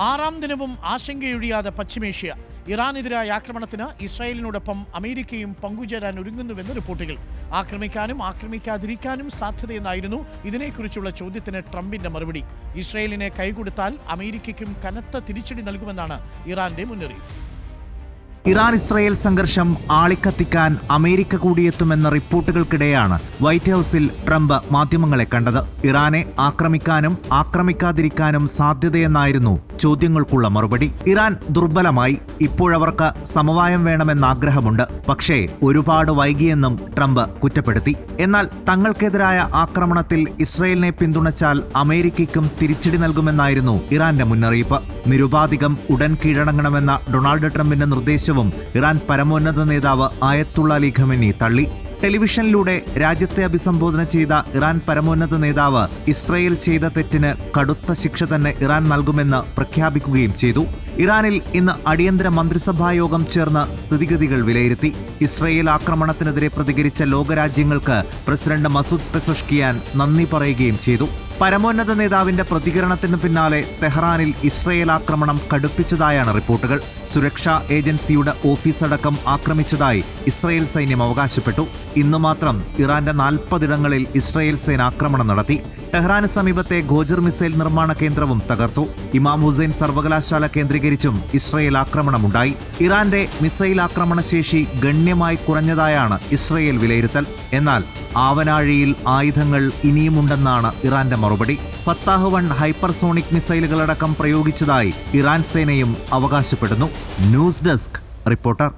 ആറാം ദിനവും ആശങ്കയൊഴിയാതെ പശ്ചിമേഷ്യ. ഇറാനെതിരായ ആക്രമണത്തിന് ഇസ്രായേലിനോടൊപ്പം അമേരിക്കയും പങ്കുചേരാൻ ഒരുങ്ങുന്നുവെന്ന് റിപ്പോർട്ടുകൾ. ആക്രമിക്കാനും ആക്രമിക്കാതിരിക്കാനും സാധ്യതയെന്നായിരുന്നു ഇതിനെക്കുറിച്ചുള്ള ചോദ്യത്തിന് ട്രംപിന്റെ മറുപടി. ഇസ്രായേലിനെ കൈകൊടുത്താൽ അമേരിക്കയ്ക്കും കനത്ത തിരിച്ചടി നൽകുമെന്നാണ് ഇറാന്റെ മുന്നറിയിപ്പ്. ഇറാൻ ഇസ്രായേൽ സംഘർഷം ആളിക്കത്തിക്കാൻ അമേരിക്ക കൂടിയെത്തുമെന്ന റിപ്പോർട്ടുകൾക്കിടെയാണ് വൈറ്റ് ഹൌസിൽ ട്രംപ് മാധ്യമങ്ങളെ കണ്ടത്. ഇറാനെ ആക്രമിക്കാനും ആക്രമിക്കാതിരിക്കാനും സാധ്യതയെന്നായിരുന്നു ചോദ്യങ്ങൾക്കുള്ള മറുപടി. ഇറാൻ ദുർബലമായി. ഇപ്പോഴവർക്ക് സമവായം വേണമെന്ന ആഗ്രഹമുണ്ട് പക്ഷേ ഒരുപാട് വൈകിയെന്നും ട്രംപ് കുറ്റപ്പെടുത്തി. എന്നാൽ തങ്ങൾക്കെതിരായ ആക്രമണത്തിൽ ഇസ്രയേലിനെ പിന്തുണച്ചാൽ അമേരിക്കയ്ക്കും തിരിച്ചടി നൽകുമെന്നായിരുന്നു ഇറാന്റെ മുന്നറിയിപ്പ്. നിരുപാധികം ഉടൻ കീഴടങ്ങണമെന്ന ഡൊണാൾഡ് ട്രംപിന്റെ നിർദ്ദേശവും ഇറാൻ പരമോന്നത നേതാവ് ആയത്തുള്ള അലി ഖമനി തള്ളി. ടെലിവിഷനിലൂടെ രാജ്യത്തെ അഭിസംബോധന ചെയ്ത ഇറാൻ പരമോന്നത നേതാവ് ഇസ്രയേൽ ചെയ്ത തെറ്റിന് കടുത്ത ശിക്ഷ തന്നെ ഇറാൻ നൽകുമെന്ന് പ്രഖ്യാപിക്കുകയും ചെയ്തു. ഇറാനിൽ ഇന്ന് അടിയന്തര മന്ത്രിസഭാ യോഗം ചേർന്ന് സ്ഥിതിഗതികൾ വിലയിരുത്തി. ഇസ്രയേൽ ആക്രമണത്തിനെതിരെ പ്രതികരിച്ച ലോകരാജ്യങ്ങൾക്ക് പ്രസിഡന്റ് മസൂദ് പെസഷ്കിയാൻ നന്ദി പറയുകയും ചെയ്തു. പരമോന്നത നേതാവിന്റെ പ്രതികരണത്തിന് പിന്നാലെ തെഹ്റാനിൽ ഇസ്രയേൽ ആക്രമണം കടുപ്പിച്ചതായാണ് റിപ്പോർട്ടുകൾ. സുരക്ഷാ ഏജൻസിയുടെ ഓഫീസടക്കം ആക്രമിച്ചതായി ഇസ്രയേൽ സൈന്യം അവകാശപ്പെട്ടു. ഇന്നു മാത്രം ഇറാന്റെ നാൽപ്പതിടങ്ങളിൽ ഇസ്രയേൽ സേന ആക്രമണം നടത്തി. ടെഹ്റാന് സമീപത്തെ ഗോജർ മിസൈൽ നിർമ്മാണ കേന്ദ്രവും തകർത്തു. ഇമാം ഹുസൈൻ സർവകലാശാല കേന്ദ്രീകരിച്ചും ഇസ്രയേൽ ആക്രമണമുണ്ടായി. ഇറാന്റെ മിസൈൽ ആക്രമണശേഷി ഗണ്യമായി കുറഞ്ഞതായാണ് ഇസ്രയേൽ വിലയിരുത്തൽ. എന്നാൽ ആവനാഴിയിൽ ആയുധങ്ങൾ ഇനിയുമുണ്ടെന്നാണ് ഇറാന്റെ മറുപടി. ഫത്താഹ് വൺ ഹൈപ്പർസോണിക് മിസൈലുകളടക്കം പ്രയോഗിച്ചതായി ഇറാൻ സേനയും അവകാശപ്പെടുന്നു. News desk reporter.